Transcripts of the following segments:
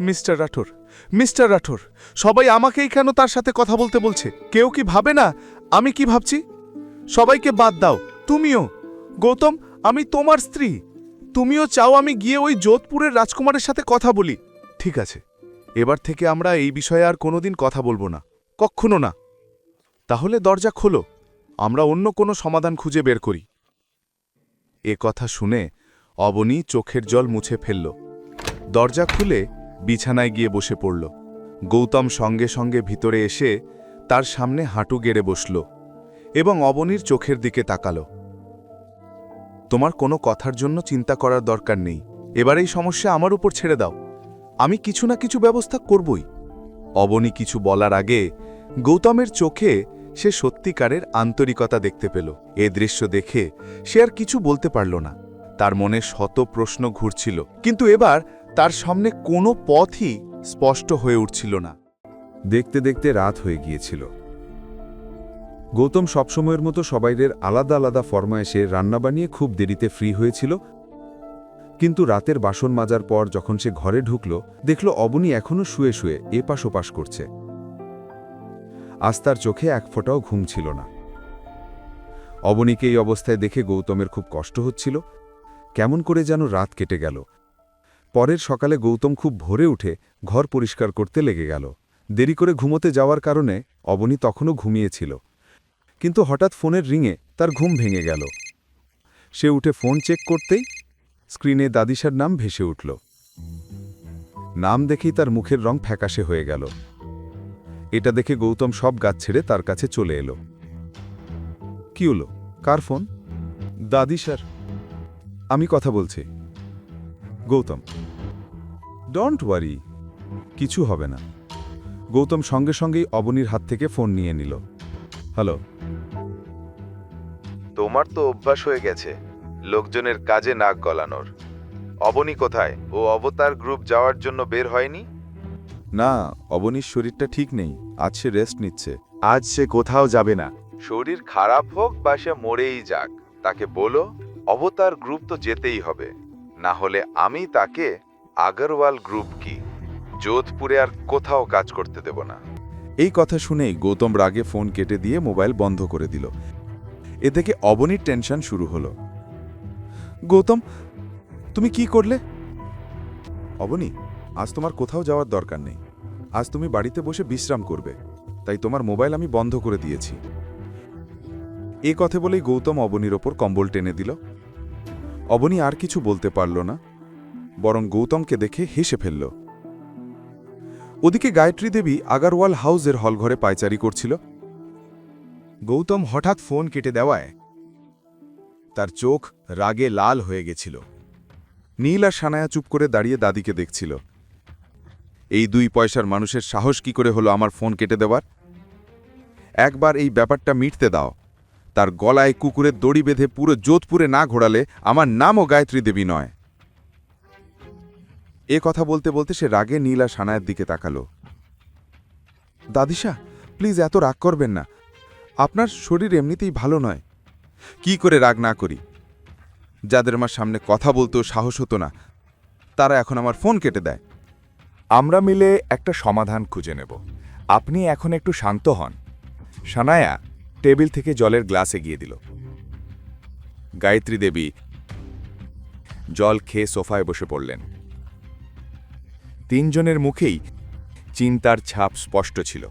Mister Rathore mister Rathore, সবাই আমাকেই কেন তার সাথে কথা বলতে বলছে? কেউ কি ভাবে না? আমি কি ভাবছি? সবাইকে বাদ দাও, তুমিও। গৌতম, আমি তোমার স্ত্রী। তুমিও চাও আমি গিয়ে ওই যোধপুরের রাজকুমারের সাথে কথা বলি। ঠিক আছে, এবার থেকে আমরা এই বিষয়ে আর কোনোদিন কথা বলব না। কক্ষনো না। তাহলে দরজা খোলো, আমরা অন্য কোনো সমাধান খুঁজে বের করি। এ কথা শুনে অবনী চোখের জল মুছে ফেলল। দরজা খুলে বিছানায় গিয়ে বসে পড়ল। গৌতম সঙ্গে সঙ্গে ভিতরে এসে তার সামনে হাঁটু গেড়ে বসল এবং অবনীর চোখের দিকে তাকাল। তোমার কোনো কথার জন্য চিন্তা করার দরকার নেই। এবার এই সমস্যা আমার উপর ছেড়ে দাও। আমি কিছু না কিছু ব্যবস্থা করবই। অবনী কিছু বলার আগে গৌতমের চোখে সে সত্যিকারের আন্তরিকতা দেখতে পেল। এ দৃশ্য দেখে সে আর কিছু বলতে পারল না। তার মনে শত প্রশ্ন ঘুরছিল। কিন্তু এবার তার সামনে কোনো পথই স্পষ্ট হয়ে উঠছিল না। দেখতে দেখতে রাত হয়ে গিয়েছিল। গৌতম সবসময়ের মতো সবাইদের আলাদা আলাদা ফরমায়েশে রান্না বানিয়ে খুব দেরিতে ফ্রি হয়েছিল। কিন্তু রাতের বাসন মাজার পর যখন সে ঘরে ঢুকল, দেখল অবনী এখনও শুয়ে শুয়ে এপাশ ওপাশ করছে। আজ তার চোখে এক ফোঁটাও ঘুম ছিল না। অবনীকে এই অবস্থায় দেখে গৌতমের খুব কষ্ট হচ্ছিল। কেমন করে যেন রাত কেটে গেল। পরের সকালে গৌতম খুব ভোরে উঠে ঘর পরিষ্কার করতে লেগে গেল। দেরি করে ঘুমোতে যাওয়ার কারণে অবনী তখনও ঘুমিয়েছিল। কিন্তু হঠাৎ ফোনের রিংয়ে তার ঘুম ভেঙে গেল। সে উঠে ফোন চেক করতেই স্ক্রিনে দাদিসার নাম ভেসে উঠল। নাম দেখেই তার মুখের রং ফ্যাকাশে হয়ে গেল। এটা দেখে গৌতম সব গাছ ছেড়ে তার কাছে চলে এলো। কি হলো? কার ফোন? দাদি স্যার আমি কথা বলছি। গৌতম। ডোন্ট ওয়ারি কিছু হবে না। গৌতম সঙ্গে সঙ্গেই অবনীর হাত থেকে ফোন নিয়ে নিল। হ্যালো তোমার তো অভ্যাস হয়ে গেছে লোকজনের কাজে নাক গলানোর। অবনী কোথায়? ও অবতার গ্রুপ যাওয়ার জন্য বের হয়নি? না অবনীর শরীরটা ঠিক নেই আজ সে রেস্ট নিচ্ছে। আজ সে কোথাও যাবে না। শরীর খারাপ হোক বা সে মরেই যাক তাকে বলো অবতার গ্রুপ তো যেতেই হবে। না হলে আমি তাকে আগরওয়াল গ্রুপ কি? যোধপুরে আর কোথাও কাজ করতে দেব না। এই কথা শুনেই গৌতম রাগে ফোন কেটে দিয়ে মোবাইল বন্ধ করে দিল। এ থেকে অবনীর টেনশন শুরু হলো। গৌতম, তুমি কি করলে? অবনী, আজ তোমার কোথাও যাওয়ার দরকার নেই। আজ তুমি বাড়িতে বসে বিশ্রাম করবে। তাই তোমার মোবাইল আমি বন্ধ করে দিয়েছি। এ কথা বলেই গৌতম অবনীর ওপর কম্বল টেনে দিল। অবনী আর কিছু বলতে পারল না। বরং গৌতমকে দেখে হেসে ফেলল। ওদিকে গায়ত্রী দেবী আগারওয়াল হাউসের হলঘরে পায়চারি করছিল। গৌতম হঠাৎ ফোন কেটে দেওয়ায় তার চোখ রাগে লাল হয়ে গেছিল। নীল আর সানায়া চুপ করে দাঁড়িয়ে দাদিকে দেখছিল। এই দুই পয়সার মানুষের সাহস কি করে হলো আমার ফোন কেটে দেওয়ার? একবার এই ব্যাপারটা মিটতে দাও। তার গলায় কুকুরের দড়ি বেঁধে পুরো যোধপুরে না ঘোরালে আমার নামও গায়ত্রী দেবী নয়। এ কথা বলতে বলতে সে রাগে নীল আর সানায়ের দিকে তাকালো। দাদিশা প্লিজ এত রাগ করবেন না। আপনার শরীর এমনিতেই ভালো নয়। কি করে রাগ না করি? যাদের আমার সামনে কথা বলতেও সাহস হতো না, তারা এখন আমার ফোন কেটে দেয়। আমরা মিলে একটা সমাধান খুঁজে নেব। আপনি এখন একটু শান্ত হন। সানায়া টেবিল থেকে জলের গ্লাস এগিয়ে দিল। গায়ত্রী দেবী জল খেয়ে সোফায় বসে পড়লেন। তিনজনের মুখেই চিন্তার ছাপ স্পষ্ট ছিল।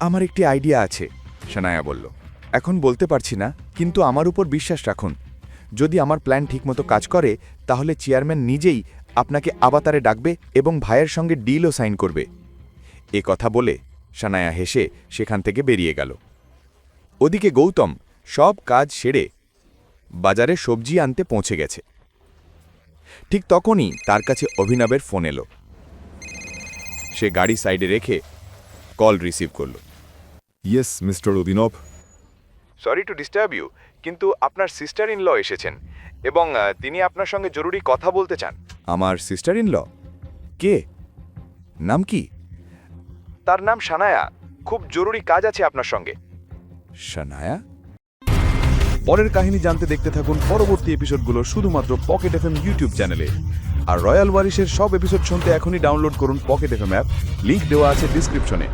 আমার একটি আইডিয়া আছে, সানায়া বলল। এখন বলতে পারছি না, কিন্তু আমার উপর বিশ্বাস রাখুন। যদি আমার প্ল্যান ঠিকমতো কাজ করে, তাহলে চেয়ারম্যান নিজেই আপনাকে আবাতারে ডাকবে এবং ভাইয়ের সঙ্গে ডিলও সাইন করবে। এ কথা বলে সানায়া হেসে সেখান থেকে বেরিয়ে গেল। ওদিকে গৌতম সব কাজ সেরে বাজারে সবজি আনতে পৌঁছে গেছে। ঠিক তখনই তার কাছে অভিনবের ফোন এলো। সে গাড়ি সাইডে রেখে কল রিসিভ করল। Yes mister Abhinav. Sorry to disturb you কিন্তু আপনার সিস্টার ইন ল এসেছেন এবং তিনি আপনার সঙ্গে জরুরি কথা বলতে চান। আমার সিস্টার ইন ল কে? নাম কি? তার নাম সানায়া। খুব জরুরি কাজ আছে আপনার সঙ্গে। সানায়া? পরের কাহিনী জানতে দেখতে থাকুন পরবর্তী এপিসোডগুলো শুধুমাত্র পকেট এফ এম ইউটিউব চ্যানেলে। আর রয়্যাল ওয়ারিশের সব এপিসোড শুনতে এখনই ডাউনলোড করুন পকেট এফএম অ্যাপ। লিঙ্ক দেওয়া আছে ডিসক্রিপশনে।